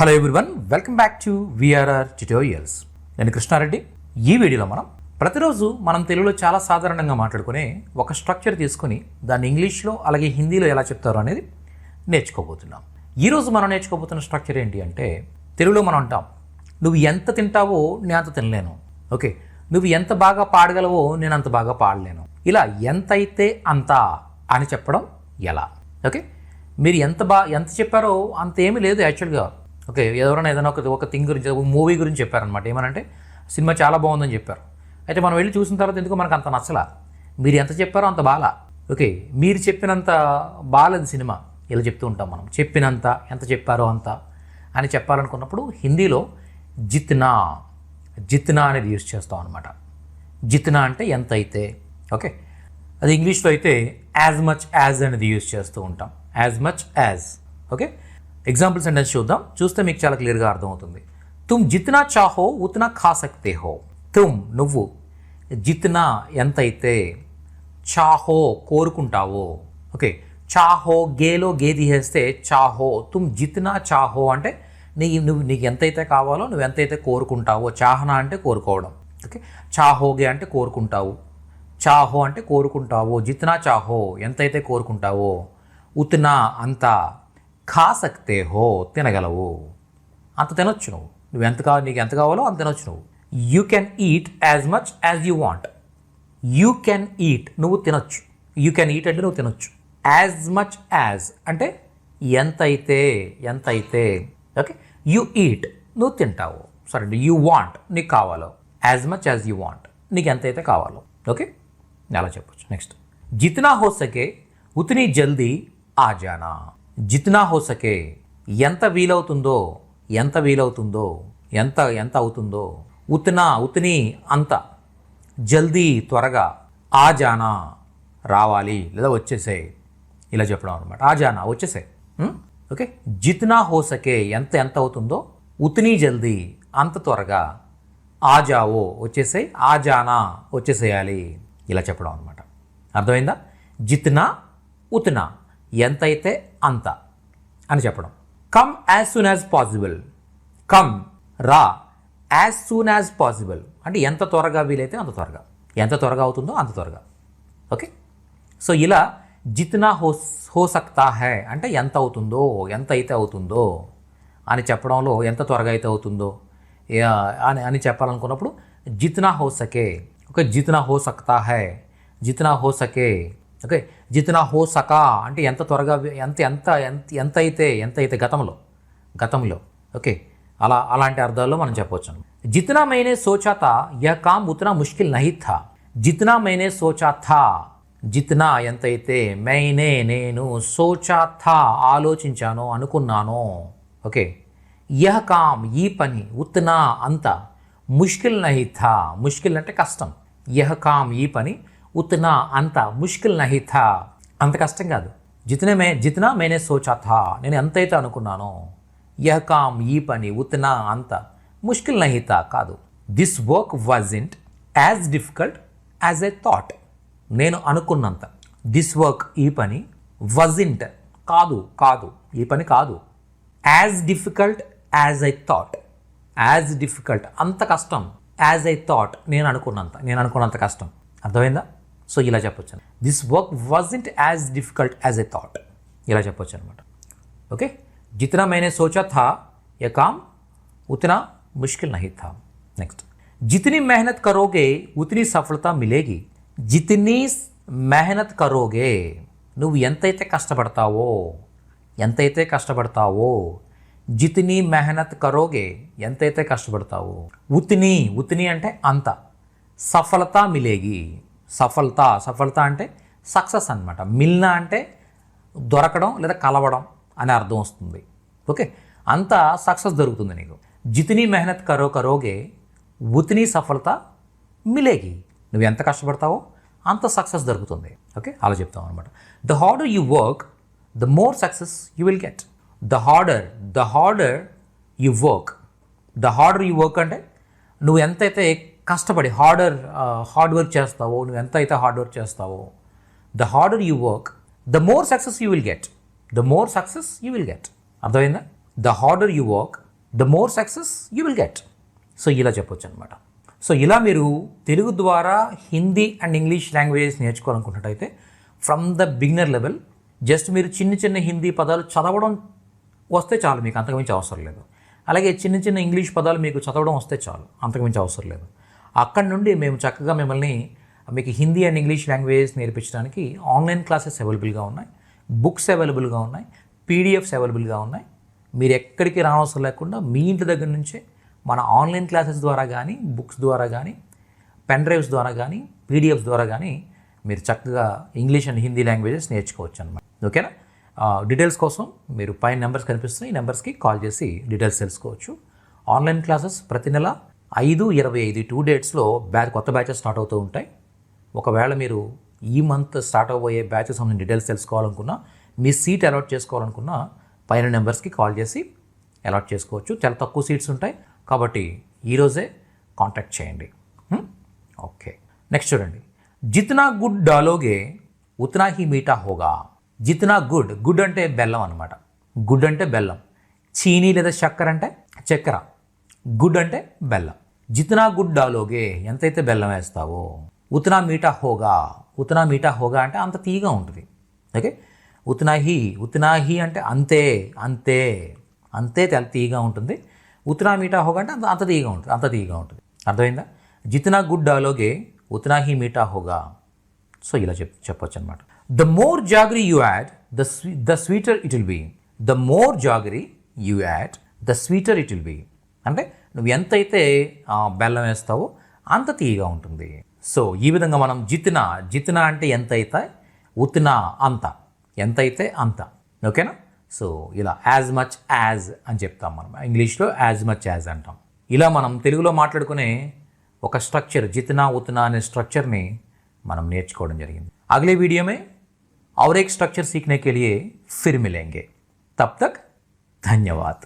Hello everyone welcome back to VRR tutorials నేను కృష్ణారెడ్డి. ఈ వీడియోలో మనం ప్రతిరోజు మనం తెలుగులో చాలా సాధారణంగా మాట్లాడుకునే ఒక స్ట్రక్చర్ తీసుకుని దాన్ని ఇంగ్లీష్లో అలాగే హిందీలో ఎలా చెప్తారో అనేది నేర్చుకోబోతున్నాం. ఈరోజు మనం నేర్చుకోబోతున్న స్ట్రక్చర్ ఏంటి అంటే తెలుగులో మనం అంటాం నువ్వు ఎంత తింటావో నేను అంత తినలేను. ఓకే నువ్వు ఎంత బాగా పాడగలవో నేను అంత బాగా పాడలేను. ఇలా ఎంత అయితే అంత అని చెప్పడం ఎలా? ఓకే మీరు ఎంత బా ఎంత చెప్పారో అంత ఏమీ లేదు యాక్చువల్గా ఓకే ఎవరైనా ఏదైనా ఒక ఒక థింగ్ గురించి ఒక మూవీ గురించి చెప్పారనమాట ఏమనంటే సినిమా చాలా బాగుందని చెప్పారు. అయితే మనం వెళ్ళి చూసిన తర్వాత ఎందుకు మనకు అంత నచ్చలా? మీరు ఎంత చెప్పారో అంత బాలా. ఓకే మీరు చెప్పినంత బాలేదు సినిమా. ఇలా చెప్తూ ఉంటాం మనం. చెప్పినంత ఎంత చెప్పారో అంత అని చెప్పాలనుకున్నప్పుడు హిందీలో జిత్నా. జిత్నా అనేది యూజ్ చేస్తాం అనమాట జిత్నా అంటే ఎంత అయితే ఓకే? అది ఇంగ్లీష్లో అయితే యాజ్ మచ్ యాజ్ అనేది యూజ్ చేస్తూ ఉంటాం. As much as okay? Example sentence చూద్దాం చూస్తే మీకు చాలా క్లియర్గా అర్థమవుతుంది. తుమ్ జిత్నా చాహో ఉత్నా ఖా సక్తే హో. తుమ్ నువ్వు జిత్నా ఎంతైతే చాహో కోరుకుంటావో. ఓకే చాహో గేలో గే తీసేస్తే చాహో తుమ్ జిత్నా చాహో అంటే నీ నువ్వు నీకు ఎంతైతే కావాలో నువ్వు ఎంతైతే కోరుకుంటావో చాహనా అంటే కోరుకోవడం. ఓకే చాహోగే అంటే కోరుకుంటావు. చాహో అంటే కోరుకుంటావో. జిత్నా చాహో ఎంతైతే కోరుకుంటావో ఉత్నా అంతా కాసక్తే హో తినగలవు. అంత తినొచ్చు నువ్వు. నువ్వు ఎంత కావాలి నీకు ఎంత కావాలో అంత తినొచ్చు నువ్వు. You can eat as much as you want you can eat నువ్వు తినొచ్చు. యూ కెన్ ఈట్ అంటే నువ్వు తినొచ్చు. యాజ్ మచ్ యాజ్ అంటే ఎంత అయితే ఎంత అయితే ఓకే యూ ఈట్ నువ్వు తింటావు. సరే యూ వాంట్ నీకు కావాలో. As much as you want నీకు ఎంత అయితే కావాలో. ఓకే అలా చెప్పొచ్చు. నెక్స్ట్ జితనా హో సకే ఉతిని జల్దీ ఆ జానా జిత్నా హో సకే ఎంత వీలవుతుందో ఎంత వీలవుతుందో ఎంత ఎంత అవుతుందో ఉత్నా ఉతిని అంత. జల్దీ త్వరగా ఆ జానా రావాలి. లేదా వచ్చేసాయి ఇలా చెప్పడం అనమాట ఆ జానా వచ్చేసాయి ఓకే? జిత్నా హో సకే ఎంత ఎంత అవుతుందో ఉతిని జల్దీ అంత త్వరగా ఆ జావో వచ్చేసాయి ఆ జానా వచ్చేసేయాలి. ఇలా చెప్పడం అనమాట అర్థమైందా? జిత్నా ఉత్నా. ఎంతైతే అంత అని చెప్పడం. Come as soon as possible come రా యాజ్ సూన్ యాజ్ పాసిబుల్ అంటే ఎంత త్వరగా వీలైతే అంత త్వరగా. ఎంత త్వరగా అవుతుందో అంత త్వరగా. ఓకే? సో ఇలా జిత్నా హో హో సక్తా హై అంటే ఎంత అవుతుందో ఎంత అయితే అవుతుందో అని చెప్పడంలో ఎంత త్వరగా అయితే అవుతుందో అని అని చెప్పాలనుకున్నప్పుడు జిత్నా హో సకే. ఓకే? జిత్నా హో సక్తా హై. జిత్నా హో సకే. ఓకే? జితనా హో సకా అంటే ఎంత త్వరగా ఎంత ఎంత ఎంత ఎంత అయితే ఎంత అయితే గతంలో గతంలో ఓకే అలా అలాంటి అర్థాల్లో మనం చెప్పవచ్చు జితనా మైనే సోచాత యా కామ్ ఉతనా ముష్కిల్ నహి థా. జితనా మైనే సోచా థా జితనా ఎంతైతే మైనే నేను సోచా థా ఆలోచించానో అనుకున్నానో ఓకే యహ కామ్ ఈ పని ఉత్నా అంత ముష్కిల్ నహి థా. ముష్కిల్ అంటే కష్టం. యహ కామ్ ఈ పని ఉత్నా అంత ముష్కిల్ నహి థా అంత కష్టం కాదు. జితనే మే జితనా మేనే సోచా థా. నేను ఎంతైతే అనుకున్నానో యహ కామ్ ఈ పని ఉత్నా అంత ముష్కిల్ నహి థా కాదు. This work wasn't as difficult as I thought. నేను అనుకున్నంత. దిస్ వర్క్ ఈ పని వజింట్ కాదు కాదు. ఈ పని కాదు. As difficult as I thought. As difficult అంత కష్టం. As I thought. నేను అనుకున్నంత. నేను అనుకున్నంత కష్టం. అర్థమైందా? సో ఇలా చెప్పొచ్చు this work wasn't as difficult as I thought ఇలా చెప్పొచ్చు అనమాట ओके जितना मैंने सोचा था यह काम उतना मुश्किल नहीं था नेक्स्ट जितनी मेहनत करोगे उतनी सफलता मिलेगी जितनी मेहनत करोगे నువ్వు ఎంతైతే కష్టపడతావో ఎంతైతే కష్టపడతావో జితిని మెహనత్ కరోగే ఎంతైతే కష్టపడతావో ఉతిని ఉతిని అంటే అంత సఫలత మిలేగి సఫలత. సఫలత అంటే సక్సెస్ అనమాట మిల్నా అంటే దొరకడం లేదా కలవడం అనే అర్థం వస్తుంది. ఓకే? అంత సక్సెస్ దొరుకుతుంది నీకు. జితిని మెహనత్ కరో కరోగే ఉతిని సఫలత మిలేగి. నువ్వు ఎంత కష్టపడతావో అంత సక్సెస్ దొరుకుతుంది ఓకే? అలా చెప్తాం అనమాట the harder you work the more success you will get. The harder the harder you work. The harder you work అంటే నువ్వు ఎంతైతే కష్టపడి హార్డర్ హార్డ్ వర్క్ చేస్తావో నువ్వు ఎంత అయితే హార్డ్ వర్క్ చేస్తావో the harder you work the more success you will get the more success you will get అర్థమైందా? The harder you work the more success you will get so ఇలా చెప్పొచ్చు అనమాట so ఇలా మీరు తెలుగు ద్వారా Hindi and English languages నేర్చుకోవాలనుకున్నట్టయితే from the beginner level just మీరు చిన్న చిన్న హిందీ పదాలు చదవడం వస్తే చాలు మీకు అంతకుమించి అవసరం లేదు. అలాగే చిన్న చిన్న ఇంగ్లీష్ పదాలు మీకు చదవడం వస్తే చాలు అంతకుమించి అవసరం లేదు. అక్కడి నుండి మేము చక్కగా మిమ్మల్ని మీకు హిందీ అండ్ ఇంగ్లీష్ లాంగ్వేజెస్ నేర్పించడానికి ఆన్లైన్ క్లాసెస్ అవైలబుల్గా ఉన్నాయి బుక్స్ అవైలబుల్గా ఉన్నాయి పీడిఎఫ్స్ అవైలబుల్గా ఉన్నాయి. మీరు ఎక్కడికి రానవసరం లేకుండా మీ ఇంటి దగ్గర నుంచే మన ఆన్లైన్ క్లాసెస్ ద్వారా కానీ బుక్స్ ద్వారా కానీ పెన్ డ్రైవ్స్ ద్వారా కానీ పీడిఎఫ్స్ ద్వారా కానీ మీరు చక్కగా ఇంగ్లీష్ అండ్ హిందీ లాంగ్వేజెస్ నేర్చుకోవచ్చు అనమాట ఓకేనా డీటెయిల్స్ కోసం మీరు పైన నెంబర్స్ కనిపిస్తున్నాయి. ఈ నెంబర్స్కి కాల్ చేసి డీటెయిల్స్ తెలుసుకోవచ్చు. ఆన్లైన్ క్లాసెస్ ప్రతి నెల ఐదు ఇరవై ఐదు టూ డేట్స్లో బ్యాచ్ కొత్త బ్యాచెస్ స్టార్ట్ అవుతూ ఉంటాయి. ఒకవేళ మీరు ఈ మంత్ స్టార్ట్ అవబోయే బ్యాచెస్ సంబంధించిన డీటెయిల్స్ తెలుసుకోవాలనుకున్నా మీ సీట్ అలాట్ చేసుకోవాలనుకున్నా పైన నెంబర్స్కి కాల్ చేసి అలాట్ చేసుకోవచ్చు. చాలా తక్కువ సీట్స్ ఉంటాయి. కాబట్టి ఈరోజే కాంటాక్ట్ చేయండి. Hmm? ఓకే నెక్స్ట్ చూడండి. జిత్నా గుడ్ డాలోగే ఉత్నా హీ మీఠా హోగా. జిత్నా గుడ్ గుడ్ అంటే బెల్లం అనమాట గుడ్ అంటే బెల్లం. చీనీ లేదా చక్కెర అంటే చక్కెర. గుడ్ అంటే బెల్లం. జితనా గుడ్ డాలోగే ఎంతైతే బెల్లం వేస్తావో. ఉత్నా మీఠా హోగా. ఉత్నా మీఠా హోగా అంటే అంత తీగా ఉంటుంది. ఓకే? ఉత్నా హీ. హీ అంటే అంతే అంతే. అంతే తెల తీగా ఉంటుంది. ఉత్నా మీఠా హోగా అంటే అంత అంత తీగా ఉంటుంది అంత తీగా ఉంటుంది. అర్థమైందా? జిత్నా గుడ్ డాలోగే ఉత్నా హీ మీఠా హోగా. సో ఇలా చెప్ చెప్పొచ్చు అనమాట the more jaggery you add the sweet the sweeter it will be. The more jaggery you add the sweeter it will be. అంటే నువ్వు ఎంతైతే బెల్లం వేస్తావో అంత తీయగా ఉంటుంది. సో ఈ విధంగా మనం జితిన జితిన అంటే ఎంతైతే ఉతిన అంత ఎంతైతే అంత. ఓకేనా? సో ఇలా యాజ్ మచ్ యాజ్ అని చెప్తాం మనం. ఇంగ్లీష్లో యాజ్ మచ్ యాజ్ అంటాం. ఇలా మనం తెలుగులో మాట్లాడుకునే ఒక స్ట్రక్చర్ జితిన ఉతనా అనే స్ట్రక్చర్ని మనం నేర్చుకోవడం జరిగింది. అగలే వీడియోమే అవరేక్ స్ట్రక్చర్ సీక్నే स्ट्रक्चर ఫిర్మిలేంగే. తప్ తక్ ధన్యవాద్.